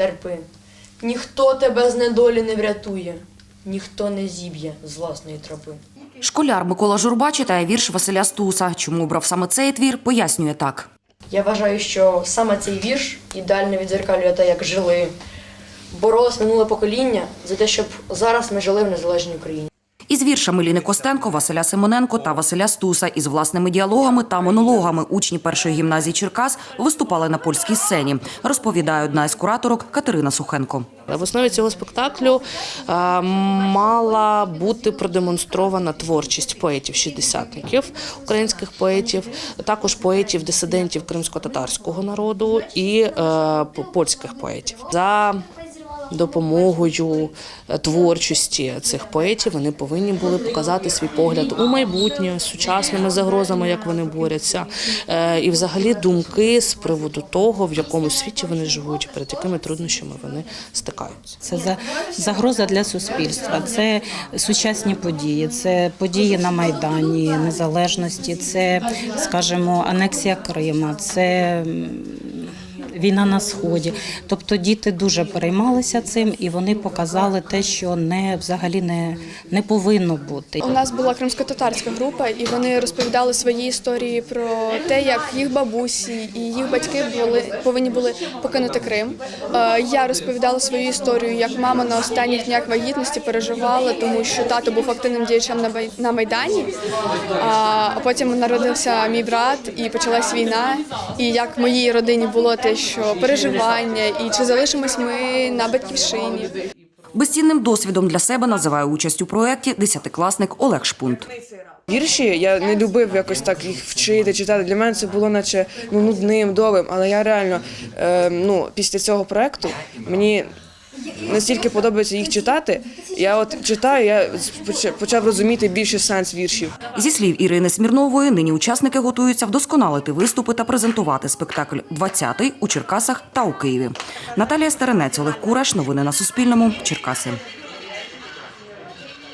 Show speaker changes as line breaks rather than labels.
терпи. Ніхто тебе з недолі не врятує, ніхто не зіб'є з власної тропи.
Школяр Микола Журба читає вірш Василя Стуса. Чому обрав саме цей твір, пояснює так.
Я вважаю, що саме цей вірш ідеально відзеркалює те, як жили. Боролось минуле покоління за те, щоб зараз ми жили в незалежній Україні.
Із віршами Ліни Костенко, Василя Симоненко та Василя Стуса із власними діалогами та монологами учні першої гімназії Черкас виступали на польській сцені, розповідає одна із кураторок Катерина Сухенко.
В основі цього спектаклю е, мала бути продемонстрована творчість поетів-шістдесятників, українських поетів, також поетів-дисидентів кримсько-татарського народу і е, польських поетів. За допомогою е, творчості цих поетів. Вони повинні були показати свій погляд у майбутнє з сучасними загрозами, як вони борються, е, і взагалі думки з приводу того, в якому світі вони живуть, перед якими труднощами вони стикаються.
Це за загроза для суспільства, це сучасні події, це події на Майдані Незалежності, це, скажімо, анексія Крима, це війна на сході. Тобто діти дуже переймалися цим, і вони показали те, що не взагалі не, не повинно бути.
У нас була кримсько-татарська група, і вони розповідали свої історії про те, як їх бабусі і їх батьки були повинні були покинути Крим. Е, Я розповідала свою історію, як мама на останніх днях вагітності переживала, тому що тато був активним діячем на майдані. А потім народився мій брат, і почалась війна. І як моїй родині було те, що переживання, і чи залишимось ми на батьківщині.
Безцінним досвідом для себе називає участь у проєкті десятикласник Олег Шпунт.
Вірші я не любив якось так їх вчити, читати. Для мене це було наче ну, нудним, довгим. Але я реально е, ну, після цього проекту мені настільки подобається їх читати. Я от читаю, я почав розуміти більше сенс віршів.
Зі слів Ірини Смірнової, нині учасники готуються вдосконалити виступи та презентувати спектакль «20-й» у Черкасах та у Києві. Наталія Старенець, Олег Кураш. Новини на Суспільному. Черкаси.